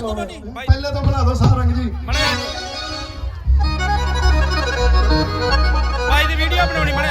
ਚਲਾਉਣਾ ਤੋਂ ਬਣਾ। ਦਿਓ ਸਾਰੰਗ ਜੀ। ਭਾਈ ਦੀ ਵੀਡੀਓ ਬਣਾਉਣੀ ਬਣੇ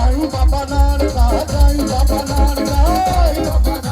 સારું બાપા નાનકા સારું બાપા નાનકા